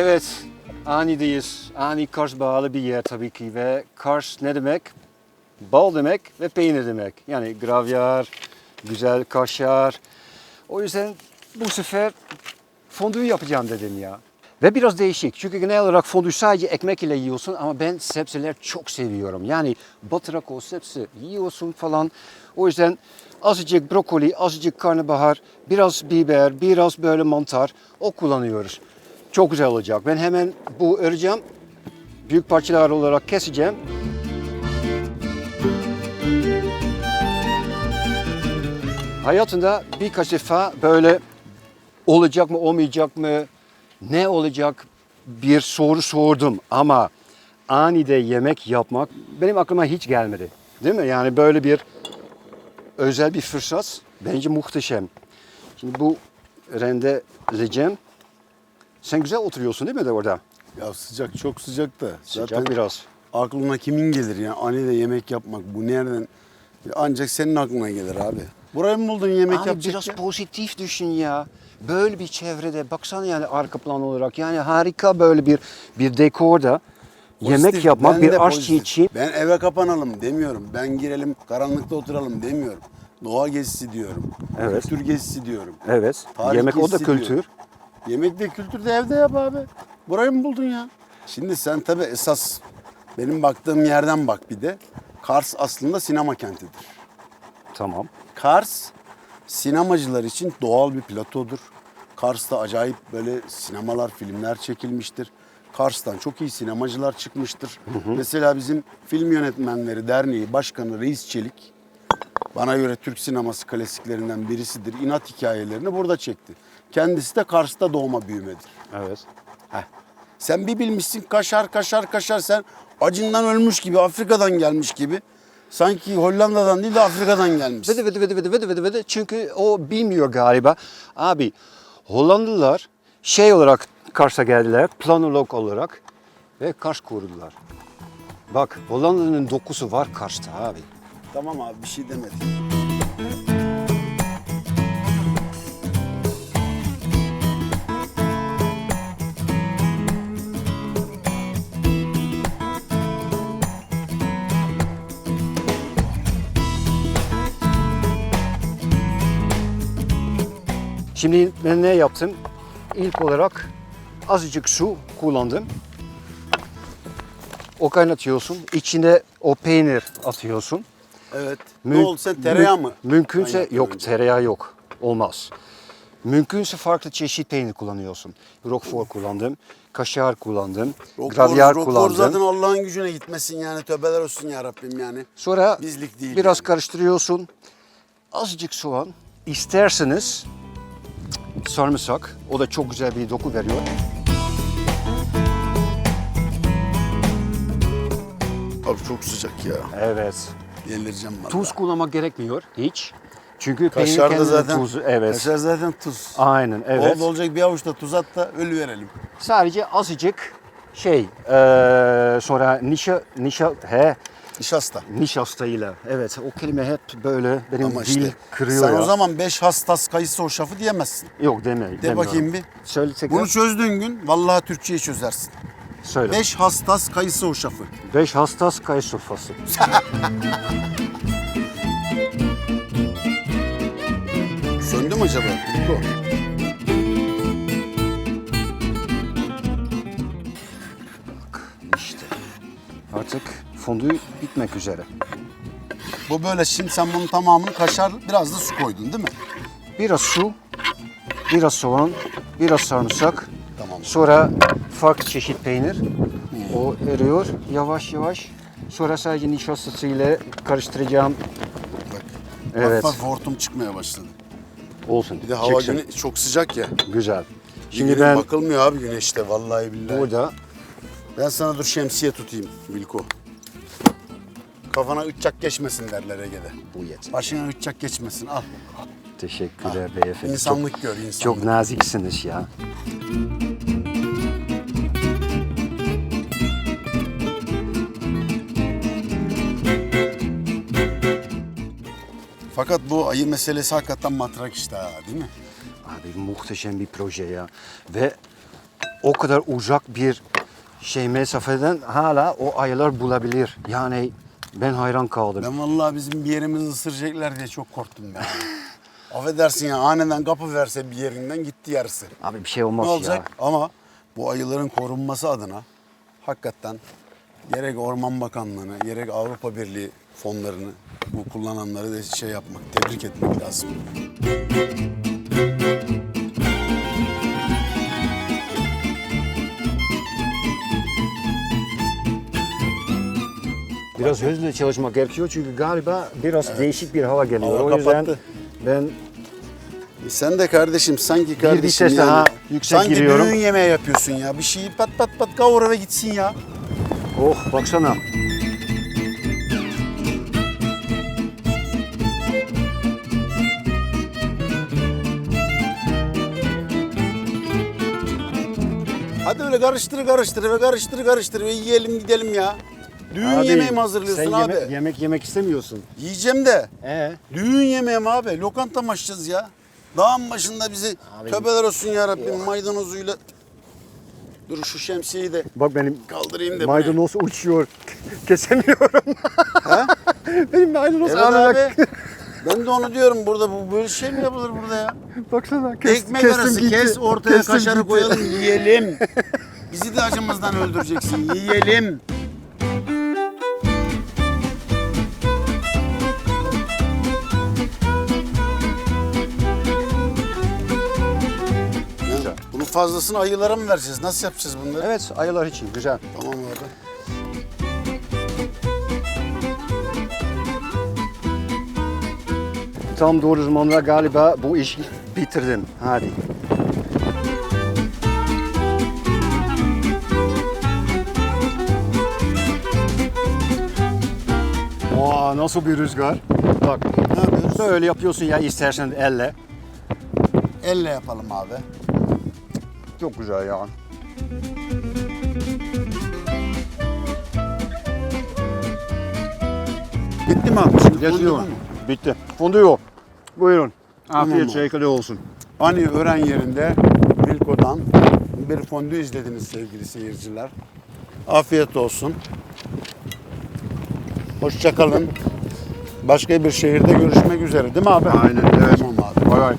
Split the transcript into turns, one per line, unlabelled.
Evet, Ani'deyiz. Ani Kars bağlı bir yer tabii ki ve Kars ne demek? Bal demek ve peynir demek. Yani gravyer, güzel kaşar. O yüzden bu sefer fondue yapacağım dedim ya. Ve biraz değişik. Çünkü genel olarak fondue sadece ekmek ile yiyorsun ama ben sebzeler çok seviyorum. Yani batırak o sebze yiyorsun falan. O yüzden azıcık brokoli, azıcık karnabahar, biraz biber, biraz böyle mantar o kullanıyoruz. Çok güzel olacak. Ben hemen bu öreceğim. Büyük parçalar olarak keseceğim. Hayatında birkaç defa böyle olacak mı olmayacak mı ne olacak bir soru sordum ama anide yemek yapmak benim aklıma hiç gelmedi. Değil mi? Yani böyle bir özel bir fırsat bence muhteşem. Şimdi bu rendeleyeceğim. Sen güzel oturuyorsun değil mi de orada?
Ya sıcak çok sıcak da.
Sıcak
Zaten
biraz.
aklına kimin gelir ya? Anneyle yemek yapmak bu nereden? Ancak senin aklına gelir abi. Burayı mı buldun yemek
Abi
yapacak
biraz
ya?
pozitif düşün ya. Böyle bir çevrede baksana yani arka plan olarak yani harika böyle bir bir dekorda yemek
Pozitif,
yapmak
ben
bir aşçı
pozitif.
için
Ben eve kapanalım demiyorum. Ben girelim karanlıkta oturalım demiyorum. Doğa gezisi diyorum.
Evet.
Kültür gezisi diyorum.
evet
Tarih
yemek o da
gezisi
kültür.
Yemek de kültür de evde yap abi. Burayı mı buldun ya? Şimdi sen tabii esas benim baktığım yerden bak bir de. Kars aslında sinema kentidir.
Tamam.
Kars sinemacılar için doğal bir platodur. Kars'ta acayip böyle sinemalar, filmler çekilmiştir. Kars'tan çok iyi sinemacılar çıkmıştır. Mesela bizim Film Yönetmenleri Derneği Başkanı Reis Çelik bana göre Türk sineması klasiklerinden birisidir. İnat hikayelerini burada çekti. Kendisi de Kars'ta doğma büyümedir.
Evet.
Heh. Sen bir bilmişsin kaşar kaşar kaşar sen acından ölmüş gibi Afrika'dan gelmiş gibi. Sanki Hollanda'dan değil de Afrika'dan gelmiş.
Vede vede vede vede vede vede vede çünkü o bilmiyor galiba. Abi Hollandalılar şey olarak Kars'a geldiler planolog olarak ve Kars kurdular. Bak Hollanda'nın dokusu var Kars'ta abi.
Tamam abi bir şey demedim.
Şimdi ben ne yaptım? İlk olarak azıcık su kullandım. O kaynatıyorsun. İçine o peynir atıyorsun.
Evet.
Müm-
ne oldu sen tereyağı mı?
Mümkünse yok
önce?
tereyağı yok. Olmaz. Mümkünse farklı çeşit peynir kullanıyorsun. Roquefort kullandım, kaşar kullandım,
Roquefort-
gravyer
Roquefort
kullandım.
zaten Allah'ın gücüne gitmesin yani tövbeler olsun ya Rabbim yani.
Sonra
Bizlik değil
biraz
yani.
karıştırıyorsun. Azıcık soğan. İsterseniz sarımsak. O da çok güzel bir doku veriyor.
Abi çok sıcak ya.
Evet.
Delireceğim valla.
Tuz kullanmak gerekmiyor hiç. Çünkü
Kaşar da
kendinin
zaten
tuzu. Evet.
Kaşar zaten tuz.
Aynen evet.
Oldu olacak bir avuç da tuz at da ölü verelim.
Sadece azıcık şey eee, sonra nişa nişa he
Nişasta.
nişastayla. Evet o kelime hep böyle benim
Ama
dil
işte
kırıyor
sen
ya.
o zaman 5 hastas kayısı o şafı diyemezsin.
Yok deme.
De
demiyorum.
bakayım bir.
Söyle tekrar.
Bunu çözdüğün gün vallahi Türkçeyi çözersin.
Söyle.
5 hastas kayısı o şafı.
Beş hastas kayı sofrası.
Söndü mü acaba? Bitti.
İşte. Artık fondü bitmek üzere.
Bu böyle şimdi sen bunun tamamını kaşar biraz da su koydun değil mi?
Biraz su, biraz soğan, biraz sarımsak.
Tamam.
Sonra farklı çeşit peynir. O eriyor yavaş yavaş. Sonra sadece nişastasıyla karıştıracağım.
Bak.
Evet.
Hafif hortum çıkmaya başladı.
Olsun.
Bir de hava
çıksın.
güne çok sıcak ya.
Güzel.
Şimdi
Şimdi ben
bakılmıyor abi güneşte vallahi billahi.
burada
Ben sana dur şemsiye tutayım Bilko. Kafana ıçak geçmesin derler Ege'de.
bu yeter.
Başına ıçak geçmesin al.
Teşekkürler beyefendi.
İnsanlık
çok,
gör insanlık.
çok naziksiniz ya.
Fakat bu ayı meselesi hakikaten matrak işte ha, değil mi?
Abi muhteşem bir proje ya. Ve o kadar uzak bir şey mesafeden hala o ayılar bulabilir. Yani ben hayran kaldım.
Ben vallahi bizim bir yerimizi ısıracaklar diye çok korktum ben. Affedersin ya aniden kapı verse bir yerinden gitti yarısı.
Abi bir şey olmaz
Ne olacak?
ya.
Ama bu ayıların korunması adına hakikaten gerek Orman Bakanlığı'nı gerek Avrupa Birliği fonlarını bu kullananları da şey yapmak, tebrik etmek lazım.
Biraz hızlı çalışmak gerekiyor çünkü galiba biraz değişik bir hava geliyor.
Hava
o yüzden
kapattı.
ben
E sen de kardeşim sanki kardeşim
vites daha yüksek
sanki
giriyorum.
düğün yemeği yapıyorsun ya. Bir şeyi pat pat pat kavur ve gitsin ya.
oh baksana.
Hadi öyle karıştır karıştır ve karıştır karıştır ve yiyelim gidelim ya. Düğün
Abi,
yemeği mi hazırlıyorsun
sen
abi?
yeme- yemek yemek istemiyorsun.
Yiyeceğim de.
Ee?
Düğün yemeği mi abi? Lokanta mı açacağız ya? Dağın başında bizi
Abi-
tövbeler olsun ya Rabbim maydanozuyla. Dur şu şemsiyeyi de
Bak benim
kaldırayım da.
maydanoz uçuyor. Kesemiyorum. Benim maydanoz
Evet abi. Ben de onu diyorum burada bu böyle şey mi yapılır burada ya?
Baksana. Kes,
Ekmek
kestim
arası
gitti.
kes ortaya
Kestim
kaşarı
gitti.
koyalım yiyelim. Bizi de acımızdan öldüreceksin yiyelim. Fazlasını ayılara mı vereceğiz? Nasıl yapacağız bunları?
Evet ayılar için güzel.
Tamam abi.
Tam doğru zamanda galiba bu işi bitirdim. Hadi. Aa, nasıl bir rüzgar? Bak
Ne yapıyoruz?
böyle yapıyorsun ya istersen elle.
Elle yapalım abi.
Çok güzel ya.
Bitti mi abi? Şimdi
Getiriyor.
fondü?
Bitti. Fonduyor. Buyurun. Afiyet şekeri olsun.
Ani öğren yerinde Milko'dan bir fondü izlediniz sevgili seyirciler. Afiyet olsun. Hoşçakalın. Başka bir şehirde görüşmek üzere değil mi abi?
Aynen, evet.
Tamam abi.
Bay bay.